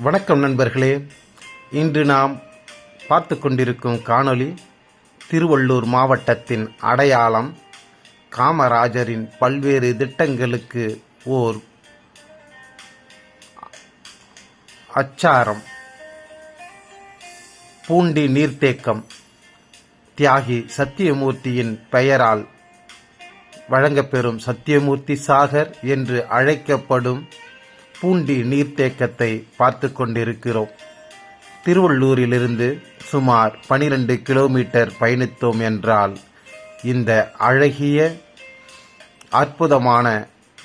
வணக்கம் நண்பர்களே. இன்று நாம் பார்த்து கொண்டிருக்கும் காணொளி திருவள்ளூர் மாவட்டத்தின் அடையாளம் காமராஜரின் பல்வேறு திட்டங்களுக்கு ஓர் அச்சாரம். பூண்டி நீர்த்தேக்கம் தியாகி சத்தியமூர்த்தியின் பெயரால் வழங்கப்பெறும் சத்தியமூர்த்தி சாகர் என்று அழைக்கப்படும் பூண்டி நீர்த்தேக்கத்தை பார்த்து கொண்டிருக்கிறோம். திருவள்ளூரிலிருந்து சுமார் 12 கிலோமீட்டர் பயணித்தோம் என்றால் இந்த அழகிய அற்புதமான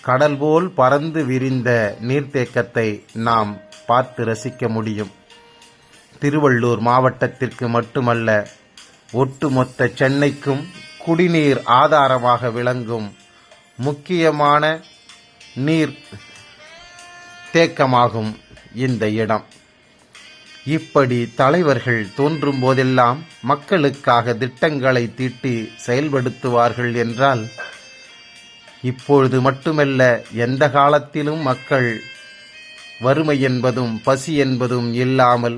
கடல் போல் பறந்து விரிந்த நீர்த்தேக்கத்தை நாம் பார்த்து ரசிக்க முடியும். திருவள்ளூர் மாவட்டத்திற்கு மட்டுமல்ல ஒட்டுமொத்த சென்னைக்கும் குடிநீர் ஆதாரமாக விளங்கும் முக்கியமான நீர் தேக்கமாகும் இந்த இடம். இப்படி தலைவர்கள் தோன்றும் போதெல்லாம் மக்களுக்காக திட்டங்களை தீட்டி செயல்படுத்துவார்கள் என்றால் இப்பொழுது மட்டுமல்ல எந்த காலத்திலும் மக்கள் வறுமை என்பதும் பசி என்பதும் இல்லாமல்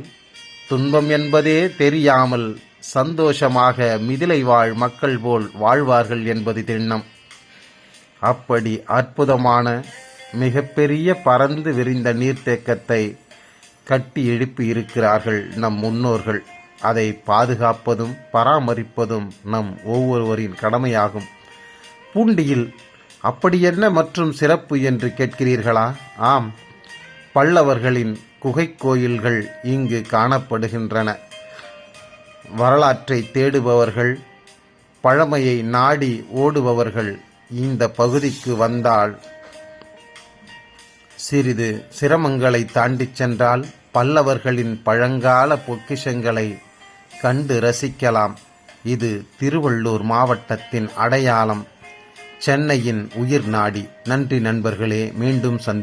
துன்பம் என்பதே தெரியாமல் சந்தோஷமாக மிதிலை வாழ் மக்கள் போல் வாழ்வார்கள் என்பது திண்ணம். அப்படி அற்புதமான மிகப்பெரிய பறந்து விரிந்த நீர்த்தேக்கத்தை கட்டி எழுப்பி இருக்கிறார்கள் நம் முன்னோர்கள். அதை பாதுகாப்பதும் பராமரிப்பதும் நம் ஒவ்வொருவரின் கடமையாகும். பூண்டியில் அப்படி என்ன மற்றும் சிறப்பு என்று கேட்கிறீர்களா? ஆம் பல்லவர்களின் குகை கோயில்கள் இங்கு காணப்படுகின்றன. வரலாற்றை தேடுபவர்கள் பழமையை நாடி ஓடுபவர்கள் இந்த பகுதிக்கு வந்தால் சிறிது சிரமங்களை தாண்டிச் சென்றால் பல்லவர்களின் பழங்கால பொக்கிஷங்களை கண்டு ரசிக்கலாம். இது திருவள்ளூர் மாவட்டத்தின் அடையாளம். சென்னையின் உயிர் நாடி. நன்றி நண்பர்களே. மீண்டும் சந்தி